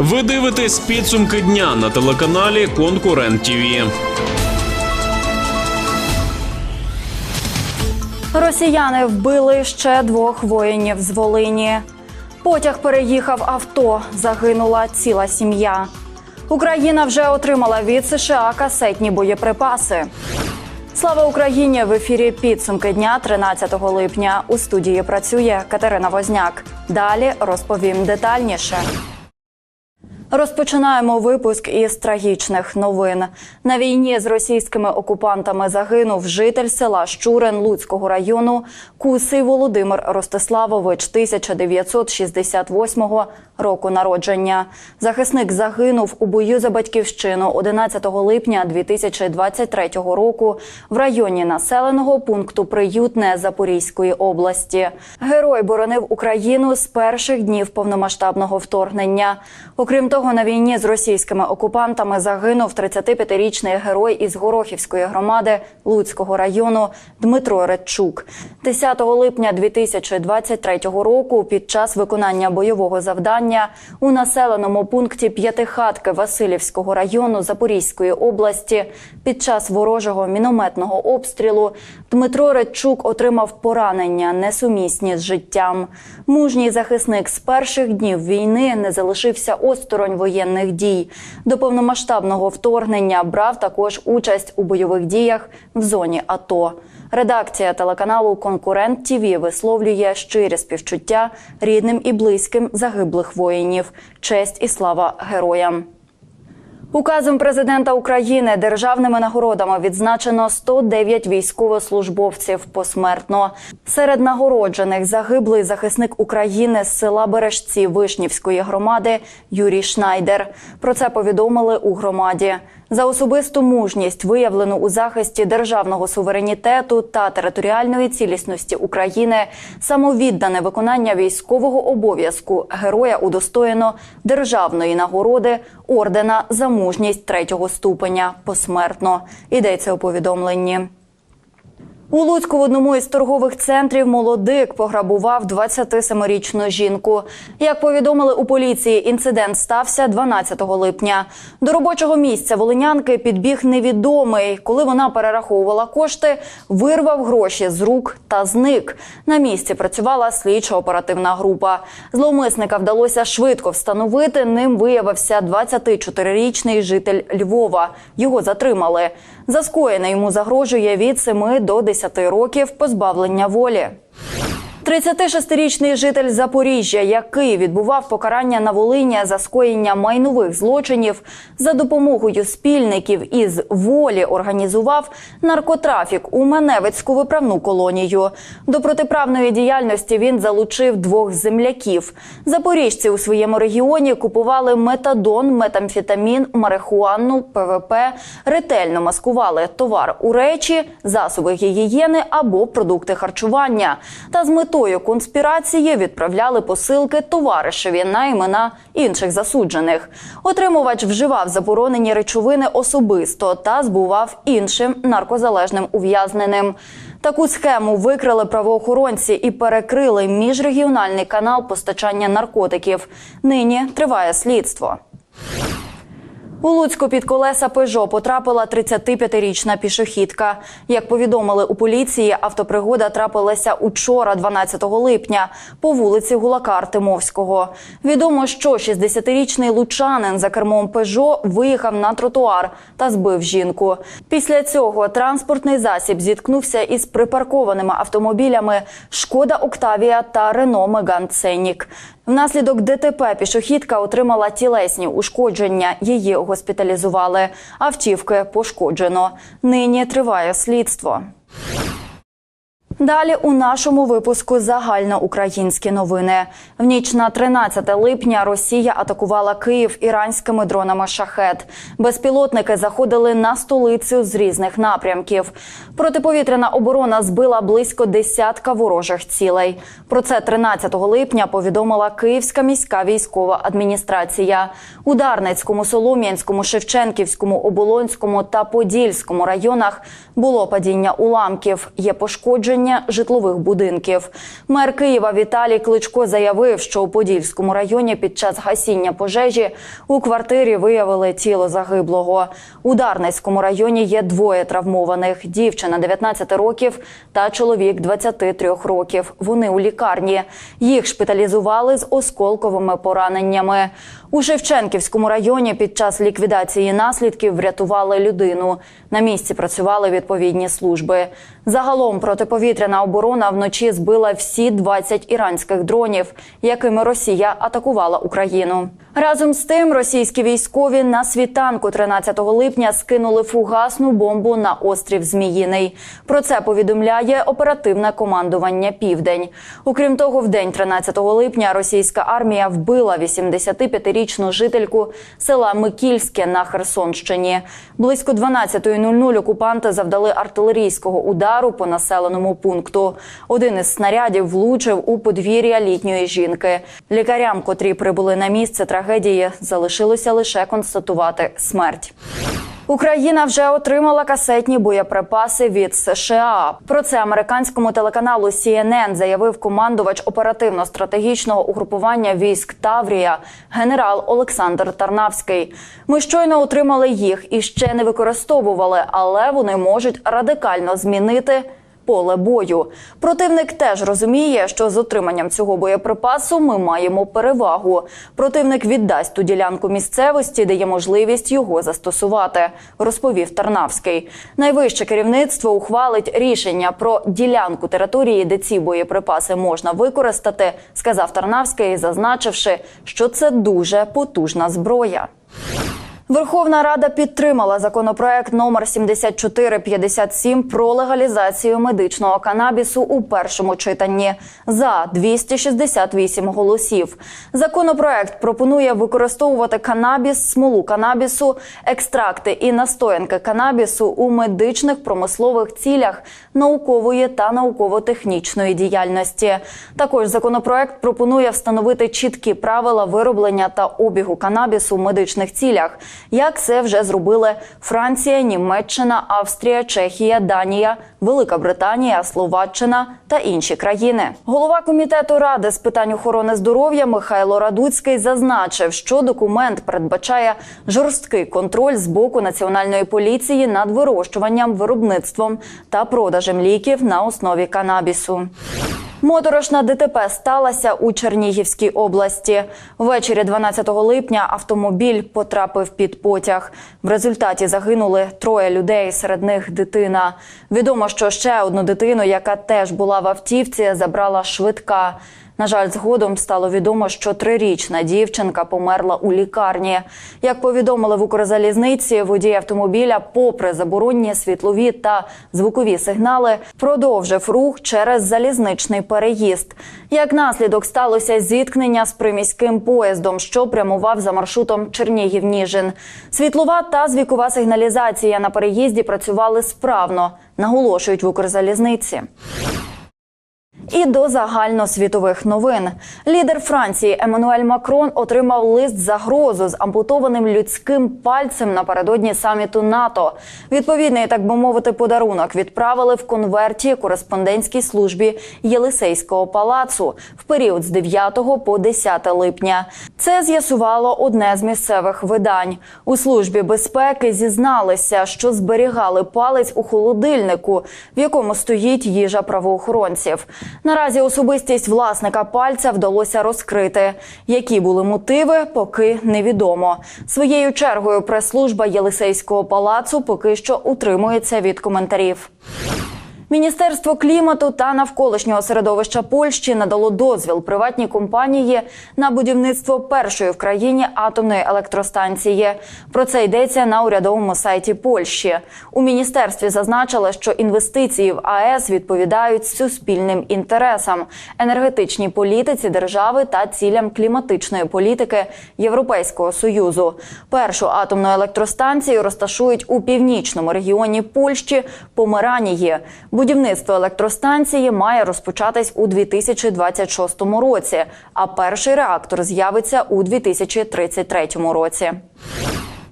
Ви дивитесь підсумки дня на телеканалі Конкурент ТІВІ. Росіяни вбили ще двох воїнів з Волині. Потяг переїхав авто. Загинула ціла сім'я. Україна вже отримала від США касетні боєприпаси. Слава Україні! В ефірі підсумки дня 13 липня. У студії працює Катерина Возняк. Далі розповім детальніше. Розпочинаємо випуск із трагічних новин. На війні з російськими окупантами загинув житель села Щурин Луцького району Кусий Володимир Ростиславович 1968 року народження. Захисник загинув у бою за батьківщину 11 липня 2023 року в районі населеного пункту Приютне Запорізької області. Герой боронив Україну з перших днів повномасштабного вторгнення. Окрім того, на війні з російськими окупантами загинув 35-річний герой із Горохівської громади Луцького району Дмитро Редчук. 10 липня 2023 року під час виконання бойового завдання у населеному пункті П'ятихатки Васильівського району Запорізької області під час ворожого мінометного обстрілу Дмитро Редчук отримав поранення несумісні з життям. Мужній захисник з перших днів війни не залишився осторонь воєнних дій. До повномасштабного вторгнення брав також участь у бойових діях в зоні АТО. Редакція телеканалу Конкурент ТІВІ висловлює щирі співчуття рідним і близьким загиблих воїнів. Честь і слава героям. Указом президента України державними нагородами відзначено 109 військовослужбовців посмертно. Серед нагороджених загиблий захисник України з села Бережці Вишнівської громади Юрій Шнайдер. Про це повідомили у громаді. За особисту мужність, виявлену у захисті державного суверенітету та територіальної цілісності України, самовіддане виконання військового обов'язку героя удостоєно державної нагороди ордена за мужність третього ступеня посмертно. Йдеться у повідомленні. У Луцьку в одному із торгових центрів молодик пограбував 27-річну жінку. Як повідомили у поліції, інцидент стався 12 липня. До робочого місця волинянки підбіг невідомий. Коли вона перераховувала кошти, вирвав гроші з рук та зник. На місці працювала слідчо-оперативна група. Зловмисника вдалося швидко встановити. Ним виявився 24-річний житель Львова. Його затримали. За скоєне йому загрожує від 7 до 10 років позбавлення волі. 36-річний житель Запоріжжя, який відбував покарання на Волині за скоєння майнових злочинів, за допомогою спільників із волі організував наркотрафік у Меневицьку виправну колонію. До протиправної діяльності він залучив двох земляків. Запоріжці у своєму регіоні купували метадон, метамфетамін, марихуану, ПВП, ретельно маскували товар у речі, засоби гігієни або продукти харчування. Та з метою конспірації відправляли посилки товаришеві на імена інших засуджених. Отримувач вживав заборонені речовини особисто та збував іншим наркозалежним ув'язненим. Таку схему викрили правоохоронці і перекрили міжрегіональний канал постачання наркотиків. Нині триває слідство. У Луцьку під колеса Пежо потрапила 35-річна пішохідка. Як повідомили у поліції, автопригода трапилася учора, 12 липня, по вулиці Гулака Артемовського. Відомо, що 60-річний лучанин за кермом Пежо виїхав на тротуар та збив жінку. Після цього транспортний засіб зіткнувся із припаркованими автомобілями Шкода Октавія та Рено Меган Ценік. Внаслідок ДТП пішохідка отримала тілесні ушкодження. Її госпіталізували. Автівки пошкоджено. Нині триває слідство. Далі у нашому випуску загальноукраїнські новини. В ніч на 13 липня Росія атакувала Київ іранськими дронами шахет. Безпілотники заходили на столицю з різних напрямків. Протиповітряна оборона збила близько десятка ворожих цілей. Про це 13 липня повідомила Київська міська військова адміністрація. У Дарницькому, Солом'янському, Шевченківському, Оболонському та Подільському районах було падіння уламків. Є пошкодження підпалення житлових будинків. Мер Києва Віталій Кличко заявив, що у Подільському районі під час гасіння пожежі у квартирі виявили тіло загиблого. У Дарницькому районі є двоє травмованих: дівчина 19 років та чоловік 23 років. Вони у лікарні. Їх шпиталізували з осколковими пораненнями. У Шевченківському районі під час ліквідації наслідків врятували людину. На місці працювали відповідні служби. Загалом протиповітряна оборона вночі збила всі 20 іранських дронів, якими Росія атакувала Україну. Разом з тим, російські військові на світанку 13 липня скинули фугасну бомбу на острів Зміїний. Про це повідомляє оперативне командування Південь. Окрім того, в день 13 липня російська армія вбила 85-річну жительку села Микільське на Херсонщині. Близько 12.00 окупанти завдали артилерійського удару по населеному пункту. Один із снарядів влучив у подвір'я літньої жінки. Лікарям, котрі прибули на місце трагедії, залишилося лише констатувати смерть. Україна вже отримала касетні боєприпаси від США. Про це американському телеканалу CNN заявив командувач оперативно-стратегічного угрупування військ Таврія генерал Олександр Тарнавський. Ми щойно отримали їх і ще не використовували, але вони можуть радикально змінити. Поле бою противник теж розуміє, що з отриманням цього боєприпасу ми маємо перевагу. Противник віддасть ту ділянку місцевості, де є можливість його застосувати, розповів Тарнавський. Найвище керівництво ухвалить рішення про ділянку території, де ці боєприпаси можна використати, сказав Тарнавський, зазначивши, що це дуже потужна зброя. Верховна Рада підтримала законопроект номер 7457 про легалізацію медичного канабісу у першому читанні за 268 голосів. Законопроект пропонує використовувати канабіс, смолу канабісу, екстракти і настоянки канабісу у медичних промислових цілях наукової та науково-технічної діяльності. Також законопроект пропонує встановити чіткі правила вироблення та обігу канабісу в медичних цілях як це вже зробили Франція, Німеччина, Австрія, Чехія, Данія, Велика Британія, Словаччина та інші країни. Голова комітету ради з питань охорони здоров'я Михайло Радуцький зазначив, що документ передбачає жорсткий контроль з боку національної поліції над вирощуванням, виробництвом та продажем ліків на основі канабісу. Моторошна ДТП сталася у Чернігівській області. Ввечері 12 липня автомобіль потрапив під потяг. В результаті загинули троє людей, серед них дитина. Відомо, що ще одну дитину, яка теж була в автівці, забрала швидка. На жаль, згодом стало відомо, що трирічна дівчинка померла у лікарні. Як повідомили в Укрзалізниці, водій автомобіля, попри заборонні світлові та звукові сигнали, продовжив рух через залізничний переїзд. Як наслідок сталося зіткнення з приміським поїздом, що прямував за маршрутом Чернігів-Ніжин. Світлова та звікова сигналізація на переїзді працювали справно, наголошують в Укрзалізниці. І до загальносвітових новин лідер Франції Еммануель Макрон отримав лист загрозу з ампутованим людським пальцем напередодні саміту НАТО. Відповідний, так би мовити, подарунок відправили в конверті кореспондентській службі Єлисейського палацу в період з 9 по 10 липня. Це з'ясувало одне з місцевих видань. У службі безпеки зізналися, що зберігали палець у холодильнику, в якому стоїть їжа правоохоронців. Наразі особистість власника пальця вдалося розкрити. Які були мотиви, поки невідомо. Своєю чергою прес-служба Єлисейського палацу поки що утримується від коментарів. Міністерство клімату та навколишнього середовища Польщі надало дозвіл приватній компанії на будівництво першої в країні атомної електростанції. Про це йдеться на урядовому сайті Польщі. У міністерстві зазначили, що інвестиції в АЕС відповідають суспільним інтересам, енергетичній політиці держави та цілям кліматичної політики Європейського союзу. Першу атомну електростанцію розташують у північному регіоні Польщі Померанії. Будівництво електростанції має розпочатись у 2026 році, а перший реактор з'явиться у 2033 році.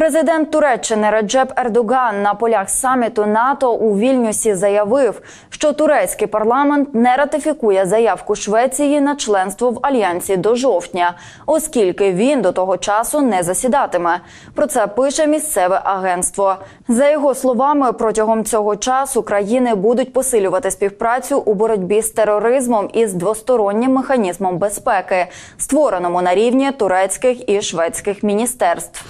Президент Туреччини Реджеп Ердоган на полях саміту НАТО у Вільнюсі заявив, що турецький парламент не ратифікує заявку Швеції на членство в альянсі до жовтня, оскільки він до того часу не засідатиме. Про це пише місцеве агентство. За його словами, протягом цього часу країни будуть посилювати співпрацю у боротьбі з тероризмом і з двостороннім механізмом безпеки, створеному на рівні турецьких і шведських міністерств.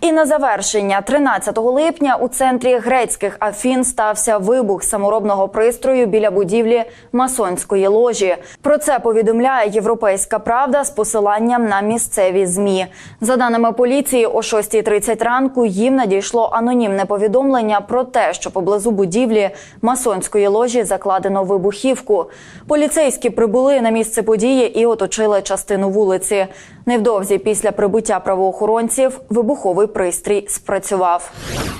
І на завершення, 13 липня у центрі грецьких Афін стався вибух саморобного пристрою біля будівлі масонської ложі. Про це повідомляє Європейська Правда з посиланням на місцеві змі. За даними поліції, о 6.30 ранку їм надійшло анонімне повідомлення про те, що поблизу будівлі масонської ложі закладено вибухівку. Поліцейські прибули на місце події і оточили частину вулиці. Невдовзі після прибуття правоохоронців вибуховий пристрій спрацював.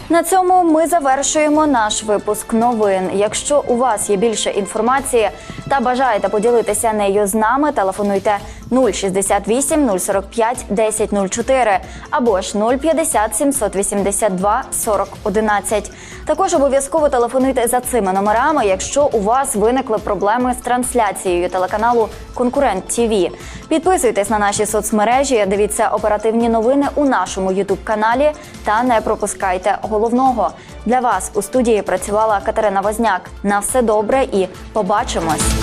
На цьому ми завершуємо наш випуск новин. Якщо у вас є більше інформації та бажаєте поділитися нею з нами, телефонуйте 068 045 1004 або ж 050 782 40 11. Також обов'язково телефонуйте за цими номерами, якщо у вас виникли проблеми з трансляцією телеканалу Конкурент ТІВІ. Підписуйтесь на наші соцмережі, дивіться оперативні новини у нашому Ютуб каналі та не пропускайте головного. Для вас у студії працювала Катерина Возняк. На все добре і побачимось.